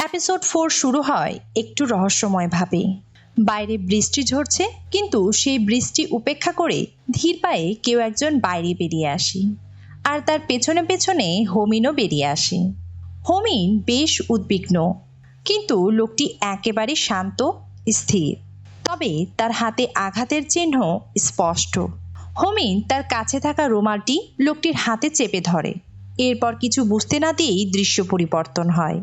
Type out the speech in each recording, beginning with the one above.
Episode four শুরু হয় একটু রহস্যময়ভাবে বাইরে বৃষ্টি ঝরছে, কিন্তু সেই বৃষ্টি উপেক্ষা করে ধীর পায়ে কেউ একজন বাইরে বেরিয়ে আসে আর তার পেছনে পেছনে হোমিনও বেরিয়ে আসে। হোমিন বেশ উদ্বিগ্ন, কিন্তু লোকটি একেবারে শান্ত, স্থির। তবে তার হাতে আঘাতের চিহ্ন স্পষ্ট। হোমিন তার কাছে থাকা রুমালটি লোকটির হাতে চেপে ধরে। এরপর কিছু বুঝতে না দিয়েই দৃশ্য পরিবর্তন হয়।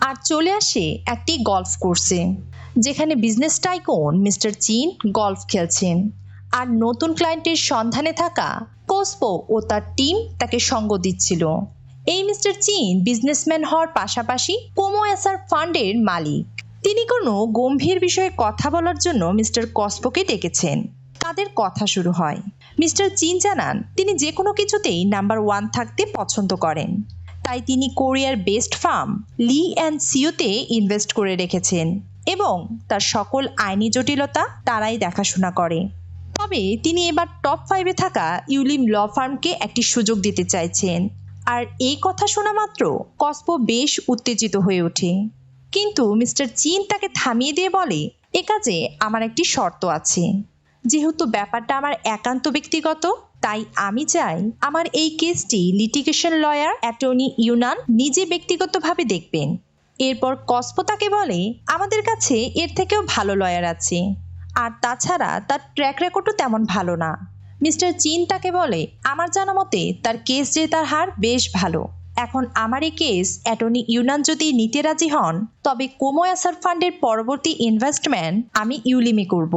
আর চলে আসে একটি গলফ কোর্সে যেখানে business tycoon mister Chin golf খেলছেন। আর নতুন ক্লায়েন্টের সন্ধানে থাকা কোসপো ও তার টিম তাকে সঙ্গ দিচ্ছিল। এই মিস্টার চিন বিজনেসম্যান হওয়ার পাশাপাশি কোমো এসার ফান্ডের মালিক। তিনি কোনো গম্ভীর বিষয়ে কথা বলার জন্য মিস্টার কসপোকে ডেকেছেন। তাদের কথা শুরু হয়। মিস্টার চিন জানান, তিনি যে কোনো কিছুতেই নাম্বার ওয়ান থাকতে পছন্দ করেন। তাই তিনি কোরিয়ার বেস্ট ফার্ম, লি অ্যান্ড সিওতে ইনভেস্ট করে রেখেছেন এবং তার সকল আইনি জটিলতা তারাই দেখাশোনা করে। তবে তিনি এবার টপ ফাইভে থাকা ইউলিম ল ফার্মকে একটি সুযোগ দিতে চাইছেন। আর এই কথা শোনা মাত্র কসপো বেশ উত্তেজিত হয়ে ওঠে। কিন্তু মিস্টার চিন তাকে থামিয়ে দিয়ে বলে, এ কাজে আমার একটি শর্ত আছে। যেহেতু ব্যাপারটা আমার একান্ত ব্যক্তিগত তাই আমি চাই আমার এই কেসটি লিটিগেশন লয়ার অ্যাটর্নি ইউনান নিজে ব্যক্তিগতভাবে দেখবেন। এরপর কসপো তাকে বলে, আমাদের কাছে এর থেকেও ভালো লয়ার আছে। আর তাছাড়া তার ট্র্যাক রেকর্ডও তেমন ভালো না। মিস্টার চিন তাকে বলে, আমার জানা মতে তার কেস জেতার হার বেশ ভালো। এখন আমার এই কেস অ্যাটর্নি ইউনান যদি নিতে রাজি হন, তবে কোমো অ্যাসার ফান্ডের পরবর্তী ইনভেস্টমেন্ট আমি ইউলিমি করব।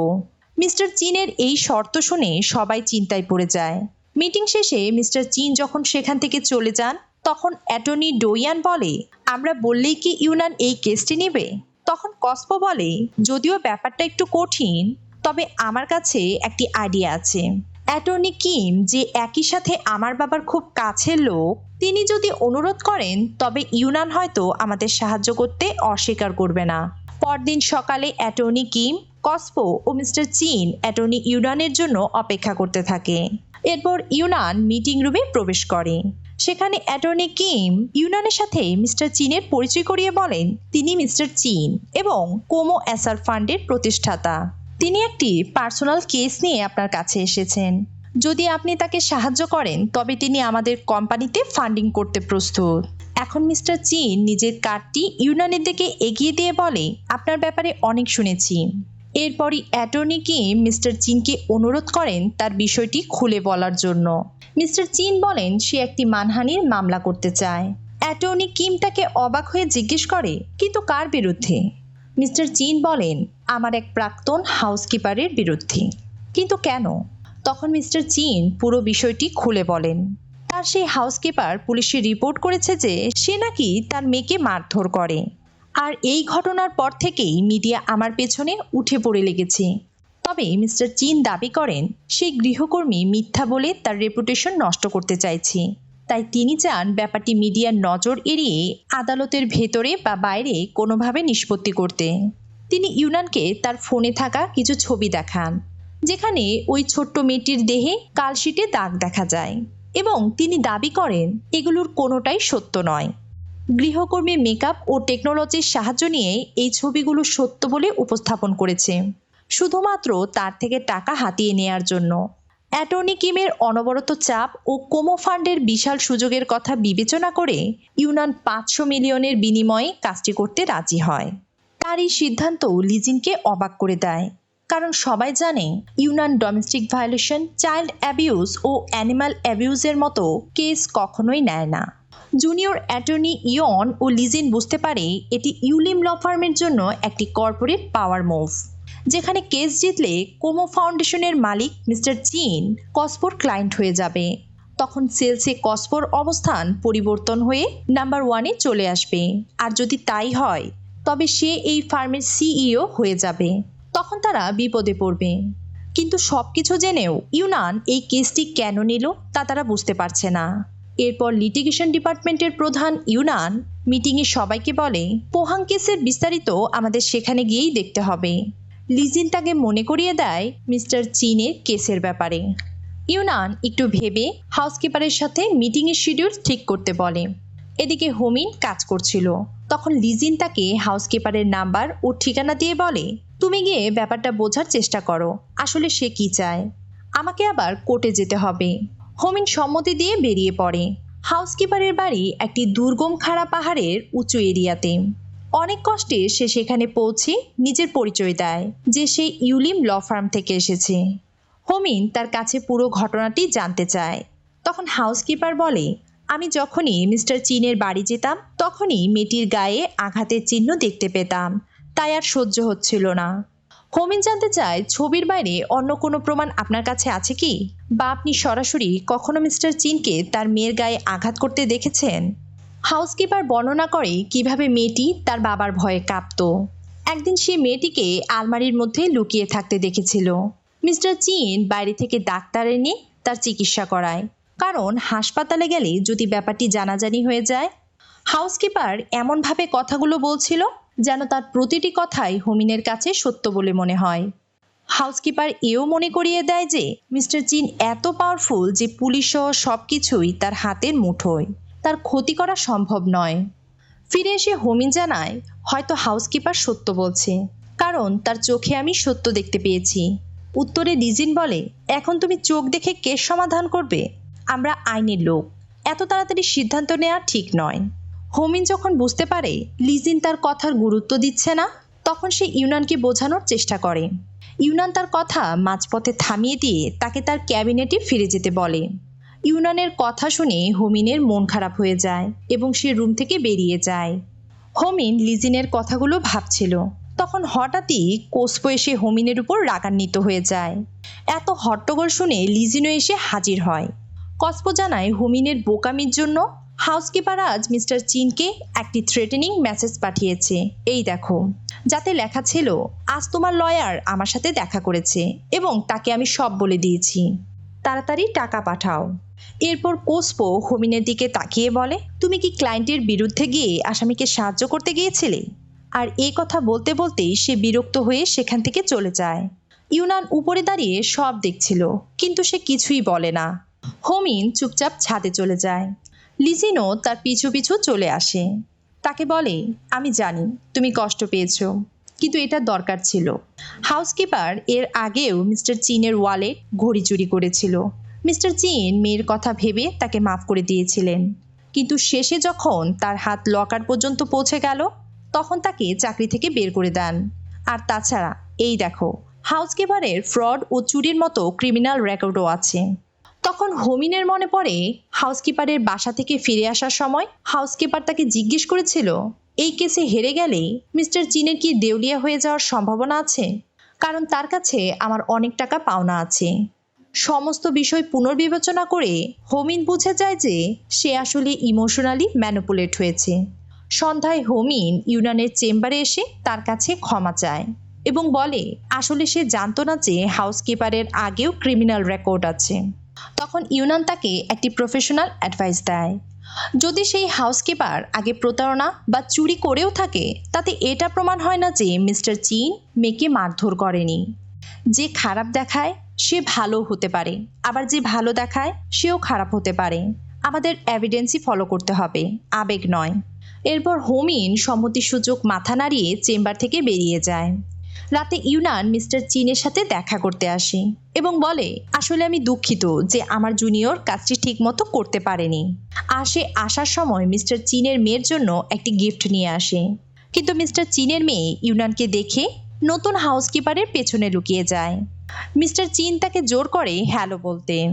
মিস্টার চীনের এই শর্ত শুনে সবাই চিন্তায় পড়ে যায়। মিটিং শেষে মিস্টার চীন যখন সেখান থেকে চলে যান, তখন অ্যাটর্নি ডোয়ান বলে, আমরা বললেই কি ইউনান এই কেসটি নেবে? তখন কসপো বলে, যদিও ব্যাপারটা একটু কঠিন, তবে আমার কাছে একটি আইডিয়া আছে। অ্যাটর্নি কিম যে একই সাথে আমার বাবার খুব কাছের লোক, তিনি যদি অনুরোধ করেন, তবে ইউনান হয়তো আমাদের সাহায্য করতে অস্বীকার করবে না। পরদিন সকালে অ্যাটর্নি কিম কসপো ও মিস্টার চীন অ্যাটর্নি ইউনানের জন্য অপেক্ষা করতে থাকে। এরপর ইউনান মিটিং রুমে প্রবেশ করে। সেখানে অ্যাটর্নি কিম ইউনানের সাথে মিস্টার চীনের পরিচয় করিয়ে বলেন, তিনি মিস্টার চীন এবং কোমো অ্যাসার ফান্ডের প্রতিষ্ঠাতা। তিনি একটি পার্সোনাল কেস নিয়ে আপনার কাছে এসেছেন। যদি আপনি তাকে সাহায্য করেন, তবে তিনি আমাদের কোম্পানিতে ফান্ডিং করতে প্রস্তুত। এখন মিস্টার চীন নিজের কার্ডটি ইউনানের দিকে এগিয়ে দিয়ে বলে, আপনার ব্যাপারে অনেক শুনেছি। এরপরই অ্যাটর্নি কিম মিস্টার চিনকে অনুরোধ করেন তার বিষয়টি খুলে বলার জন্য। মিস্টার চিন বলেন সে একটি মানহানির মামলা করতে চায়। অ্যাটর্নি কিম তাকে অবাক হয়ে জিজ্ঞেস করে, কিন্তু কার বিরুদ্ধে? মিস্টার চিন বলেন, আমার এক প্রাক্তন হাউসকিপারের বিরুদ্ধে। কিন্তু কেন? তখন মিস্টার চিন পুরো বিষয়টি খুলে বলেন, তার সেই হাউসকিপার পুলিশে রিপোর্ট করেছে যে সে নাকি তার মেয়েকে মারধর করে। আর এই ঘটনার পর থেকেই মিডিয়া আমার পেছনে উঠে পড়ে লেগেছে। তবে মিস্টার চিন দাবি করেন, সেই গৃহকর্মী মিথ্যা বলে তার রেপুটেশন নষ্ট করতে চাইছে। তাই তিনি চান ব্যাপারটি মিডিয়ার নজর এড়িয়ে আদালতের ভেতরে বা বাইরে কোনোভাবে নিষ্পত্তি করতে। তিনি ইউনানকে তার ফোনে থাকা কিছু ছবি দেখান, যেখানে ওই ছোট্ট মেয়েটির দেহে কালশিটে দাগ দেখা যায় এবং তিনি দাবি করেন, এগুলোর কোনোটাই সত্য নয়। গৃহকর্মী মেকআপ ও টেকনোলজির সাহায্য নিয়ে এই ছবিগুলো সত্য বলে উপস্থাপন করেছে। শুধুমাত্র তার থেকে টাকা হাতিয়ে নেয়ার জন্য। অ্যাটর্নি কিমের অনবরত চাপ ও কোমো ফান্ডের বিশাল সুযোগের কথা বিবেচনা করে ইউনান পাঁচশো মিলিয়নের বিনিময়ে কাজটি করতে রাজি হয়। তার এই সিদ্ধান্ত লিজিনকে অবাক করে দেয়। কারণ সবাই জানে, Yunnan domestic violation, child abuse ও অ্যানিমাল অ্যাবিউজের মতো কেস কখনোই নেয় না। জুনিয়র অ্যাটর্নি ইয়ন ও লিজিন বুঝতে পারে এটি ইউলিম ল ফার্মের জন্য একটি কর্পোরেট পাওয়ার মুভ, যেখানে কেস জিতলে কোমো ফাউন্ডেশনের মালিক মিস্টার চিন কসপোর ক্লায়েন্ট হয়ে যাবে। তখন সেলসে কসপোর অবস্থান পরিবর্তন হয়ে নাম্বার ওয়ানে চলে আসবে। আর যদি তাই হয়, তবে সে এই ফার্মের সিইও হয়ে যাবে। তখন তারা বিপদে পড়বে। কিন্তু সব কিছু জেনেও ইউনান এই কেসটি কেন নিল তা তারা বুঝতে পারছে না। এরপর লিটিগেশন ডিপার্টমেন্টের প্রধান ইউনান মিটিংয়ে সবাইকে বলে, পোহাং কেসের বিস্তারিত আমাদের সেখানে গিয়েই দেখতে হবে। লিজিন তাকে মনে করিয়ে দেয় মিস্টার চিনের কেসের ব্যাপারে। ইউনান একটু ভেবে হাউসকিপারের সাথে মিটিংয়ের শিডিউল ঠিক করতে বলে। এদিকে হোমিন কাজ করছিল। তখন লিজিন তাকে হাউসকিপারের নাম্বার ও ঠিকানা দিয়ে বলে, তুমি গিয়ে ব্যাপারটা বোঝার চেষ্টা করো। আসলে সে কি চায়? আমাকে আবার কোর্টে যেতে হবে। হোমিন সম্মতি দিয়ে বেরিয়ে পড়ে। হাউসকিপারের বাড়ি একটি দুর্গম খাড়া পাহাড়ের উঁচু এরিয়াতে। অনেক কষ্টে সে সেখানে পৌঁছে নিজের পরিচয় দেয় যে সে ইউলিম ল ফার্ম থেকে এসেছে। হোমিন তার কাছে পুরো ঘটনাটি জানতে চায়। তখন হাউসকিপার বলে, আমি যখনই মিস্টার চীনের বাড়ি যেতাম, তখনই মেয়েটির গায়ে আঘাতের চিহ্ন দেখতে পেতাম। তাই আর সহ্য হচ্ছিল না। হোমিন জানতে চায়, ছবির বাইরে অন্য কোনো প্রমাণ আপনার কাছে আছে কি? বা আপনি সরাসরি কখনো মিস্টার চীনকে তার মেয়ের গায়ে আঘাত করতে দেখেছেন? হাউসকিপার বর্ণনা করে কীভাবে মেয়েটি তার বাবার ভয়ে কাঁপত। একদিন সে মেয়েটিকে আলমারির মধ্যে লুকিয়ে থাকতে দেখেছিল। মিস্টার চীন বাইরে থেকে ডাক্তার এনে তার চিকিৎসা করায়। কারণ হাসপাতালে গেলে যদি ব্যাপারটি জানাজানি হয়ে যায়, হাউসকিপার এমনভাবে কথাগুলো বলছিল যেন তার প্রতিটি কথাই হোমিনের কাছে সত্য বলে মনে হয়। হাউসকিপার এও মনে করিয়ে দেয় যে, মিস্টার চীন এত পাওয়ারফুল যে পুলিশ সহ সব কিছুই তার হাতের মুঠোয়। তার ক্ষতি করা সম্ভব নয়। ফিরে এসে হোমিন জানায়, হয়তো হাউসকিপার সত্য বলছে। কারণ তার চোখে আমি সত্য দেখতে পেয়েছি। উত্তরে ডিজিন বলে, এখন তুমি চোখ দেখে কেস সমাধান করবে? আমরা আইনের লোক। এত তাড়াতাড়ি সিদ্ধান্ত নেওয়া ঠিক নয়। হোমিন যখন বুঝতে পারে লিজিন তার কথার গুরুত্ব দিচ্ছে না, তখন সে ইউনানকে বোঝানোর চেষ্টা করে। ইউনান তার কথা মাঝপথে থামিয়ে দিয়ে তাকে তার ক্যাবিনেটে ফিরে যেতে বলে। ইউনানের কথা শুনে হোমিনের মন খারাপ হয়ে যায় এবং সে রুম থেকে বেরিয়ে যায়। হোমিন লিজিনের কথাগুলো ভাবছিল। তখন হঠাৎই কোসপো এসে হোমিনের উপর রাগান্বিত হয়ে যায়। এত হট্টগোল শুনে লিজিনও এসে হাজির হয়। কসপো জানায় হোমিনের বোকামির জন্য হাউসকিপার আজ মিস্টার চিনকে একটি থ্রেটেনিং মেসেজ পাঠিয়েছে। এই দেখো, যাতে লেখা ছিল, আজ তোমার লয়ার আমার সাথে দেখা করেছে এবং তাকে আমি সব বলে দিয়েছি। তাড়াতাড়ি টাকা পাঠাও। এরপর কোসপো হোমিনের দিকে তাকিয়ে বলে, তুমি কি ক্লায়েন্টের বিরুদ্ধে গিয়ে আসামিকে সাহায্য করতে গিয়েছিলে? আর এই কথা বলতে বলতেই সে বিরক্ত হয়ে সেখান থেকে চলে যায়। ইউনান উপরে দাঁড়িয়ে সব দেখছিল, কিন্তু সে কিছুই বলে না। হোমিন চুপচাপ ছাদে চলে যায়। লিজিনো তার পিছু পিছু চলে আসে। তাকে বলে, আমি জানি, তুমি কষ্ট পেয়েছ, কিন্তু এটা দরকার ছিল। হাউসকিপার এর আগেও মিস্টার চীনের ওয়ালেট ঘড়ি চুরি করেছিল। মিস্টার চীন মেয়ের কথা ভেবে তাকে মাফ করে দিয়েছিলেন। কিন্তু শেষে যখন তার হাত লকার পর্যন্ত পৌঁছে গেল, তখন তাকে চাকরি থেকে বের করে দেন। আর তাছাড়া, এই দেখো, হাউসকিপারের ফ্রড ও চুরির মতো ক্রিমিনাল রেকর্ডও আছে। তখন হোমিনের মনে পড়ে হাউসকিপারের বাসা থেকে ফিরে আসার সময় হাউসকিপার তাকে জিজ্ঞেস করেছিল, এই কেসে হেরে গেলে মিস্টার চীনের কি দেউলিয়া হয়ে যাওয়ার সম্ভাবনা আছে? কারণ তার কাছে আমার অনেক টাকা পাওনা আছে। সমস্ত বিষয় পুনর্বিবেচনা করে হোমিন বুঝে যায় যে সে আসলে ইমোশনালি ম্যানুপুলেট হয়েছে। সন্ধ্যায় হোমিন ইউনানের চেম্বারে এসে তার কাছে ক্ষমা চায় এবং বলে, আসলে সে জানতো না যে হাউসকিপারের আগেও ক্রিমিনাল রেকর্ড আছে। তখন ইউনান তাকে একটি প্রফেশনাল অ্যাডভাইস দেয়। যদি সেই হাউসকিপার আগে প্রতারণা বা চুরি করেও থাকে, তাতে এটা প্রমাণ হয় না যে মিস্টার চীন মেয়েকে মারধর করেনি। যে খারাপ দেখায়, সে ভালো হতে পারে। আবার যে ভালো দেখায়, সেও খারাপ হতে পারে। আমাদের এভিডেন্সই ফলো করতে হবে। আবেগ নয়। এরপর হোমিন সম্মতিসূচক মাথা নাড়িয়ে চেম্বার থেকে বেরিয়ে যায়। রাতে ইউনান মিস্টার চীনের সাথে দেখা করতে আসে এবং বলে, আসলে আমি দুঃখিত যে আমার জুনিয়র কাজটি ঠিকমতো করতে পারেনি। আর সে আসার সময় মিস্টার চীনের মেয়ের জন্য একটি গিফট নিয়ে আসে। কিন্তু মিস্টার চীনের মেয়ে ইউনানকে দেখে নতুন হাউসকিপারের পেছনে লুকিয়ে যায়। মিস্টার চীন তাকে জোর করে হ্যালো বলতে।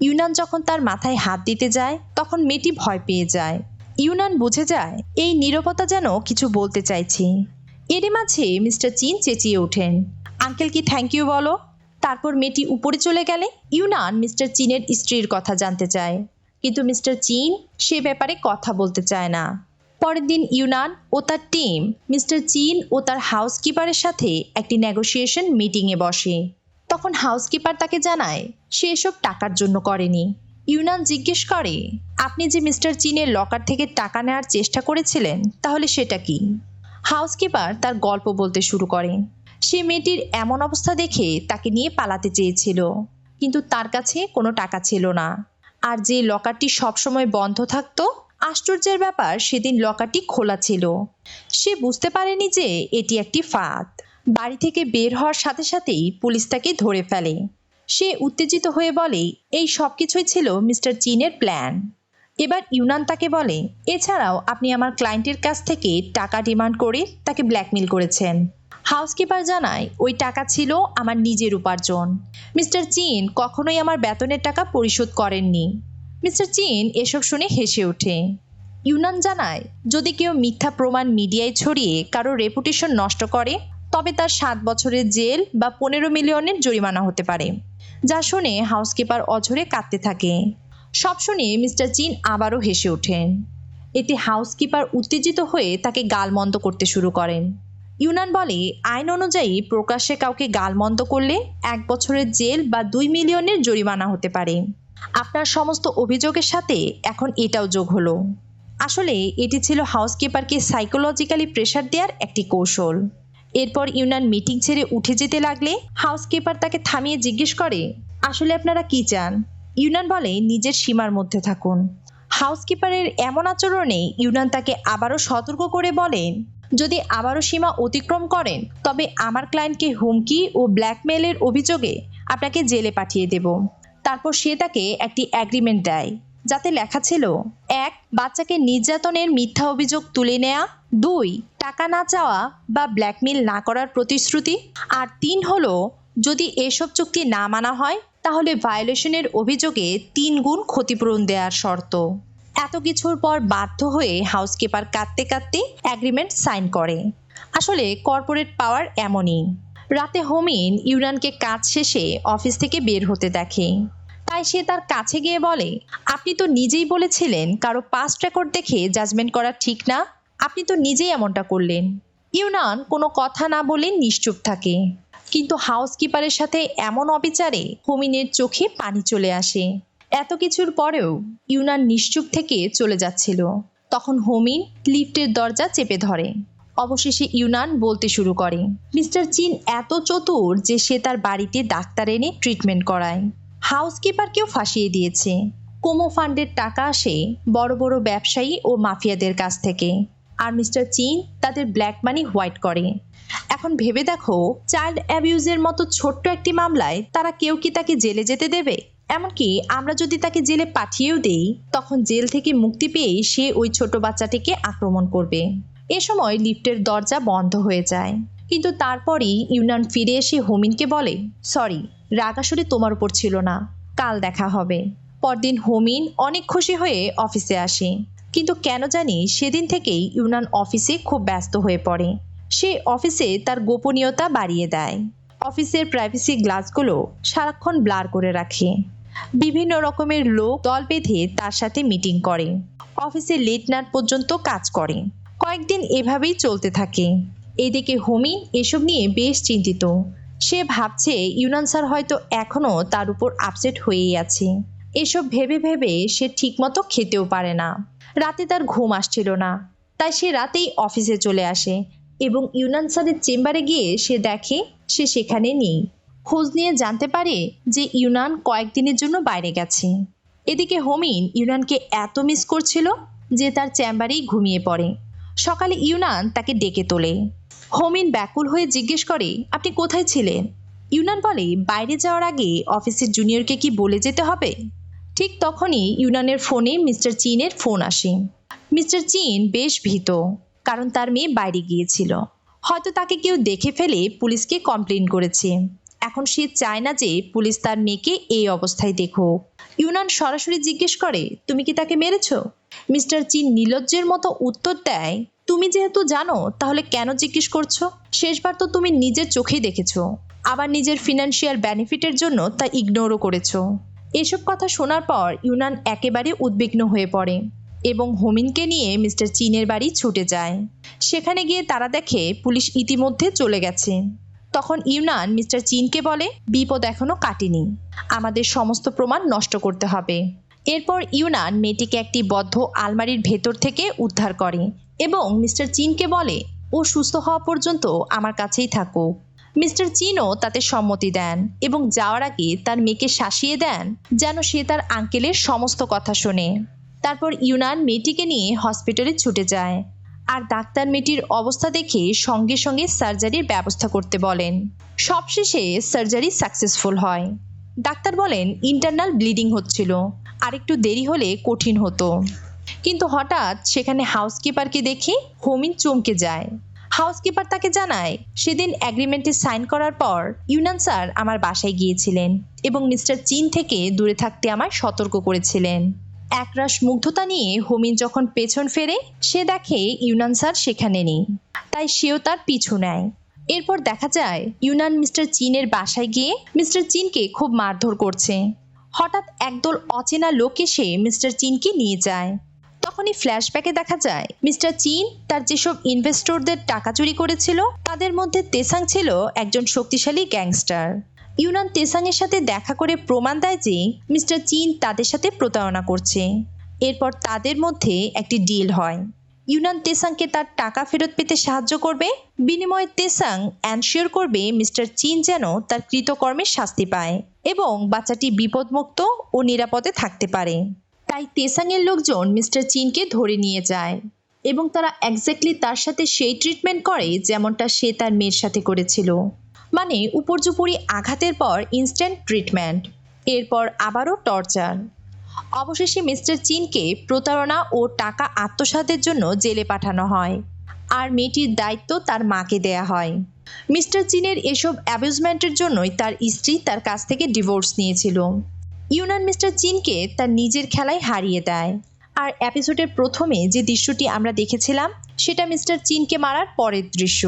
ইউনান যখন তার মাথায় হাত দিতে যায়, তখন মেয়েটি ভয় পেয়ে যায়। ইউনান বুঝে যায়, এই নীরবতা যেন কিছু বলতে চাইছে। এরই মাঝে মিস্টার চীন চেঁচিয়ে ওঠেন। আঙ্কেল কি থ্যাংক ইউ বলো? তারপর মেয়েটি উপরে চলে গেলে ইউনান মিস্টার চীনের স্ত্রীর কথা জানতে চায়। কিন্তু মিস্টার চীন সে ব্যাপারে কথা বলতে চায় না। পরের দিন ইউনান ও তার টিম মিস্টার চীন ও তার হাউসকিপারের সাথে একটি নেগোসিয়েশন মিটিংয়ে বসে। তখন হাউসকিপার তাকে জানায়, সে এসব টাকার জন্য করেনি। ইউনান জিজ্ঞেস করে, আপনি যে মিস্টার চীনের লকার থেকে টাকা নেওয়ার চেষ্টা করেছিলেন, তাহলে সেটা কি? হাউসকিপার তার গল্প বলতে শুরু করে। সে মেয়েটির এমন অবস্থা দেখে তাকে নিয়ে পালাতে চেয়েছিল, কিন্তু তার কাছে কোনো টাকা ছিল না। আর যে লকারটি সবসময় বন্ধ থাকতো, আশ্চর্যের ব্যাপার সেদিন লকারটি খোলা ছিল। সে বুঝতে পারেনি যে এটি একটি ফাঁদ। বাড়ি থেকে বের হওয়ার সাথে সাথেই পুলিশ তাকে ধরে ফেলে। সে উত্তেজিত হয়ে বলে, এই সব কিছুই ছিল মিস্টার চিনের প্ল্যান। এবার ইউনান তাকে বলে, এছাড়াও আপনি আমার ক্লায়েন্টের কাছ থেকে টাকা ডিমান্ড করে তাকে ব্ল্যাকমেল করেছেন। হাউসকিপার জানায়, ওই টাকা ছিল আমার নিজের উপার্জন। মিস্টার চিন কখনোই আমার বেতনের টাকা পরিশোধ করেননি। মিস্টার চিন এসব শুনে হেসে ওঠে। ইউনান জানায়, যদি কেউ মিথ্যা প্রমাণ মিডিয়ায় ছড়িয়ে কারও রেপুটেশন নষ্ট করে, তবে তার সাত বছরের জেল বা পনেরো মিলিয়নের জরিমানা হতে পারে। যা শুনে হাউসকিপার অঝরে কাঁদতে থাকে। সব শুনে মিস্টার চিন আবারও হেসে ওঠেন। এতে হাউসকিপার উত্তেজিত হয়ে তাকে গালমন্দ করতে শুরু করেন। ইউনান বলে, আইন অনুযায়ী প্রকাশ্যে কাউকে গালমন্দ করলে এক বছরের জেল বা দুই মিলিয়নের জরিমানা হতে পারে। আপনার সমস্ত অভিযোগের সাথে এখন এটাও যোগ হলো। আসলে এটি ছিল হাউসকিপারকে সাইকোলজিক্যালি প্রেশার দেওয়ার একটি কৌশল। এরপর ইউনান মিটিং ছেড়ে উঠে যেতে লাগলে হাউসকিপার তাকে থামিয়ে জিজ্ঞেস করে, আসলে আপনারা কি চান? ইউনান বলে নিজের সীমার মধ্যে থাকুন। হাউসকিপারের এমন আচরণে ইউনান তাকে আবারও সতর্ক করে বলেন যদি আবারও সীমা অতিক্রম করেন, তবে আমার ক্লায়েন্টকে হুমকি ও ব্ল্যাকমেলের অভিযোগে আপনাকে জেলে পাঠিয়ে দেব। তারপর সে তাকে একটি অ্যাগ্রিমেন্ট দেয়, যাতে লেখা ছিল, এক, বাচ্চাকে নির্যাতনের মিথ্যা অভিযোগ তুলে নেয়া, দুই, টাকা না চাওয়া বা ব্ল্যাকমেল না করার প্রতিশ্রুতি, আর তিন হলো, যদি এসব চুক্তি না মানা হয় তাহলে ভায়োলেশনের অভিযোগে তিন গুণ ক্ষতিপূরণ দেওয়ার শর্ত। এত কিছুর পর বাধ্য হয়ে হাউসকিপার কাঁদতে কাঁদতে অ্যাগ্রিমেন্ট সাইন করে। আসলে কর্পোরেট পাওয়ার এমনই। রাতে হোমিন ইউরানকে কাজ শেষে অফিস থেকে বের হতে দেখে। তাই সে তার কাছে গিয়ে বলে, আপনি তো নিজেই বলেছিলেন কারও পাস্ট রেকর্ড দেখে জাজমেন্ট করা ঠিক না। আপনি তো নিজেই এমনটা করলেন। ইউনান কোনো কথা না বলে নিশ্চুপ থাকে। কিন্তু হাউসকিপারের সাথে এমন অবিচারে হোমিনের চোখে পানি চলে আসে। এত কিছুর পরেও ইউনান নিশ্চুপ থেকে চলে যাচ্ছিল। তখন হোমিন লিফটের দরজা চেপে ধরে। অবশেষে ইউনান বলতে শুরু করে, মিস্টার চিন এত চতুর যে সে তার বাড়িতে ডাক্তার এনে ট্রিটমেন্ট করায়। হাউসকিপারকেও ফাঁসিয়ে দিয়েছে। কোমো ফান্ডের টাকা আসে বড় বড় ব্যবসায়ী ও মাফিয়াদের কাছ থেকে। আর মিস্টার চিন তাদের ব্ল্যাক মানি হোয়াইট করে। এখন ভেবে দেখো চাইল্ড অ্যাবিউজের মতো ছোট্ট একটি মামলায় তারা কেউ কি তাকে জেলে যেতে দেবে? এমনকি আমরা যদি তাকে জেলে পাঠিয়েও দেই, তখন জেল থেকে মুক্তি পেয়েই সে ওই ছোট বাচ্চাটিকে আক্রমণ করবে। এ সময় লিফটের দরজা বন্ধ হয়ে যায়। কিন্তু তারপরই ইউনান ফিরে এসে হোমিনকে বলে, সরি, রাগ আসলে তোমার উপর ছিল না, কাল দেখা হবে। পরদিন হোমিন অনেক খুশি হয়ে অফিসে আসে। কিন্তু কেন জানি সেদিন থেকেই ইউনান অফিসে খুব ব্যস্ত হয়ে পড়ে। সে অফিসে তার গোপনীয়তা বাড়িয়ে দেয়। অফিসের প্রাইভেসি গ্লাসগুলো সারাক্ষণ ব্লার করে রাখে। বিভিন্ন রকমের লোক দল বেঁধে তার সাথে মিটিং করে। অফিসে লেট নাট পর্যন্ত কাজ করে। কয়েকদিন এভাবেই চলতে থাকে। এদিকে হোমিন এসব নিয়ে বেশ চিন্তিত। সে ভাবছে ইউনান স্যার হয়তো এখনও তার উপর আপসেট হয়েই আছে। এসব ভেবে ভেবে সে ঠিকমতো খেতেও পারে না। রাতে তার ঘুম আসছিল না। তাই সে রাতেই অফিসে চলে আসে। এবং ইউনান স্যারের চেম্বারে গিয়ে সে দেখে সে সেখানে নেই। খোঁজ নিয়ে জানতে পারে যে ইউনান কয়েকদিনের জন্য বাইরে গেছে। এদিকে হোমিন ইউনানকে এত মিস করছিল যে তার চেম্বারেই ঘুমিয়ে পড়ে। সকালে ইউনান তাকে ডেকে তোলে। হোমিন ব্যাকুল হয়ে জিজ্ঞেস করে, আপনি কোথায় ছিলেন? ইউনান বলে, বাইরে যাওয়ার আগে অফিসের জুনিয়রকে কি বলে যেতে হবে? ঠিক তখনই ইউনানের ফোনে মিস্টার চীনের ফোন আসে। মিস্টার চীন বেশ ভীত। কারণ তার মেয়ে বাইরে গিয়েছিল। হয়তো তাকে কেউ দেখে ফেলে পুলিশকে কমপ্লেন করেছে। এখন সে চায় না যে পুলিশ তার মেয়েকে এই অবস্থায় দেখুক। ইউনান সরাসরি জিজ্ঞেস করে, তুমি কি তাকে মেরেছ? মিস্টার চিন নির্লজ্জের মতো উত্তর দেয়, তুমি যেহেতু জানো, তাহলে কেন জিজ্ঞেস করছ? শেষবার তো তুমি নিজের চোখেই দেখেছ। আবার নিজের ফিনান্সিয়াল বেনিফিটের জন্য তা ইগনোরও করেছ। এসব কথা শোনার পর ইউনান একেবারে উদ্বিগ্ন হয়ে পড়ে। এবং হোমিনকে নিয়ে মিস্টার চীনের বাড়ি ছুটে যায়। সেখানে গিয়ে তারা দেখে পুলিশ ইতিমধ্যে চলে গেছে। তখন ইউনান মিস্টার চীনকে বলে, বিপদ এখনও কাটেনি। আমাদের সমস্ত প্রমাণ নষ্ট করতে হবে। এরপর ইউনান মেয়েটিকে একটি বদ্ধ আলমারির ভেতর থেকে উদ্ধার করে এবং মিস্টার চীনকে বলে, ও সুস্থ হওয়া পর্যন্ত আমার কাছেই থাকুক মিস্টার চীনও তাতে সম্মতি দেন এবং যাওয়ার আগে তার মেয়েকে শাসিয়ে দেন যেন সে তার আঙ্কেলের সমস্ত কথা শোনে। তারপর ইউনান মেয়েটিকে নিয়ে হসপিটালে ছুটে যায়। আর ডাক্তার মেয়েটির অবস্থা দেখে সঙ্গে সঙ্গে সার্জারির ব্যবস্থা করতে বলেন। সবশেষে সার্জারি সাকসেসফুল হয়। ডাক্তার বলেন, ইন্টারনাল ব্লিডিং হচ্ছিল। আর একটু দেরি হলে কঠিন হতো। কিন্তু হঠাৎ সেখানে হাউসকিপারকে দেখে হোমিন চমকে যায়। হাউসকিপার তাকে জানায়, সেদিন অ্যাগ্রিমেন্টে সাইন করার পর ইউনান স্যার আমার বাসায় গিয়েছিলেন এবং মিস্টার চীন থেকে দূরে থাকতে আমায় সতর্ক করেছিলেন। একরাশ মুগ্ধতা নিয়ে হোমিন যখন পেছন ফেরে, সে দেখে ইউনান স্যার সেখানে নেই। তাই সেও তার পিছু নেয়। এরপর দেখা যায়, ইউনান মিস্টার চীনের বাসায় গিয়ে মিস্টার চীনকে খুব মারধর করছে। হঠাৎ একদল অচেনা লোক এসে মিস্টার চীনকে নিয়ে যায়। তখনই ফ্ল্যাশব্যাকে দেখা যায়, মিস্টার চীন তার যেসব ইনভেস্টরদের টাকা চুরি করেছিল, তাদের মধ্যে তেসাং ছিল একজন শক্তিশালী গ্যাংস্টার। ইউনান তেসাংয়ের সাথে দেখা করে প্রমাণ দেয় যে মিস্টার চীন তাদের সাথে প্রতারণা করছে। এরপর তাদের মধ্যে একটি ডিল হয়। ইউনান তেসাংকে তার টাকা ফেরত পেতে সাহায্য করবে। বিনিময়ে তেসাং অ্যানশিওর করবে মিস্টার চীন যেন তার কৃতকর্মের শাস্তি পায় এবং বাচ্চাটি বিপদমুক্ত ও নিরাপদে থাকতে পারে। তাই তেসাংয়ের লোকজন মিস্টার চীনকে ধরে নিয়ে যায় এবং তারা একজ্যাক্টলি তার সাথে সেই ট্রিটমেন্ট করে যেমনটা সে তার মেয়ের সাথে করেছিল। মানে উপর্যুপরি আঘাতের পর ইনস্ট্যান্ট ট্রিটমেন্ট এরপর আবারও টর্চার অবশেষে মিস্টার চীনকে প্রতারণা ও টাকা আত্মসাতের জন্য জেলে পাঠানো হয়। আর মেয়েটির দায়িত্ব তার মাকে দেয়া হয়। মিস্টার চীনের এসব অ্যাবিউজমেন্টের জন্যই তার স্ত্রী তার কাছ থেকে ডিভোর্স নিয়েছিল। ইউনান মিস্টার চীনকে তার নিজের খেলায় হারিয়ে দেয়। আর এপিসোডের প্রথমে যে দৃশ্যটি আমরা দেখেছিলাম, সেটা মিস্টার চীনকে মারার পরের দৃশ্য।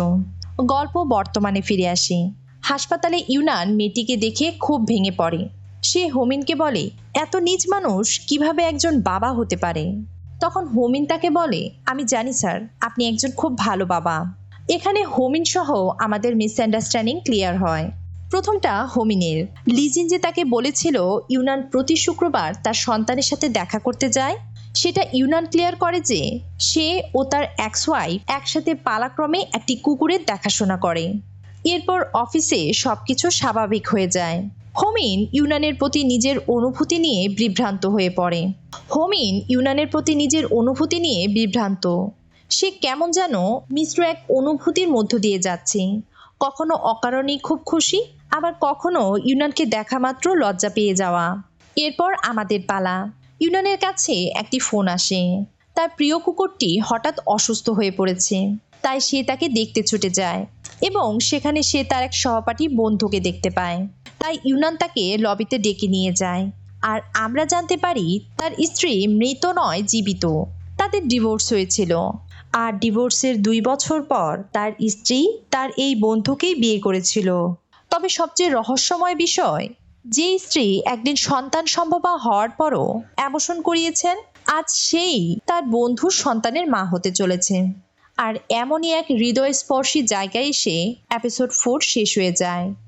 গল্প বর্তমানে ফিরে আসে। হাসপাতালে ইউনান মেয়েটিকে দেখে খুব ভেঙে পড়ে। সে হোমিনকে বলে, এত নিজ মানুষ, কীভাবে একজন বাবা হতে পারে? তখন হোমিন তাকে বলে, আমি জানি স্যার, আপনি একজন খুব ভালো বাবা। এখানে হোমিন সহ আমাদের মিসআন্ডারস্ট্যান্ডিং ক্লিয়ার হয়। প্রথমটা হোমিনের। লিজিন যে তাকে বলেছিল ইউনান প্রতি শুক্রবার তার সন্তানের সাথে দেখা করতে যায় সেটা ইউনান ক্লিয়ার করে যে সে ও তার এক্স ওয়াইফ একসাথে পালাক্রমে একটি কুকুরের দেখাশোনা করে। এরপর অফিসে সবকিছু স্বাভাবিক হয়ে যায়। হোমিন ইউনানের প্রতি নিজের অনুভূতি নিয়ে বিভ্রান্ত হয়ে পড়ে। হোমিন ইউনানের প্রতি নিজের অনুভূতি নিয়ে বিভ্রান্ত। সে কেমন যেন মিশ্র এক অনুভূতির মধ্য দিয়ে যাচ্ছে। কখনো অকারণেই খুব খুশি, আবার কখনো ইউনানকে দেখা মাত্র লজ্জা পেয়ে যাওয়া। এরপর আমাদের পালা। ইউনানের কাছে একটি ফোন আসে। তার প্রিয় কুকুরটি হঠাৎ অসুস্থ হয়ে পড়েছে। তাই সে তাকে দেখতে ছুটে যায় এবং সেখানে সে তার এক সহপাঠী বন্ধুকে দেখতে পায়। তাই ইউনান তাকে লবিতে ডেকে নিয়ে যায়। আর আমরা জানতে পারি তার স্ত্রী মৃত নয়, জীবিত। তাদের ডিভোর্স হয়েছিল। আর ডিভোর্সের দুই বছর পর তার স্ত্রী তার এই বন্ধুকেই বিয়ে করেছিল। তবে সবচেয়ে রহস্যময় বিষয় যে স্ত্রী একদিন সন্তান সম্ভবা হওয়ার পরও অ্যাবসন করিয়েছেন, আজ সেই তার বন্ধুর সন্তানের মা হতে চলেছে। আর এমনই এক হৃদয়স্পর্শী জায়গায় এসে এপিসোড ফোর শেষ হয়ে যায়।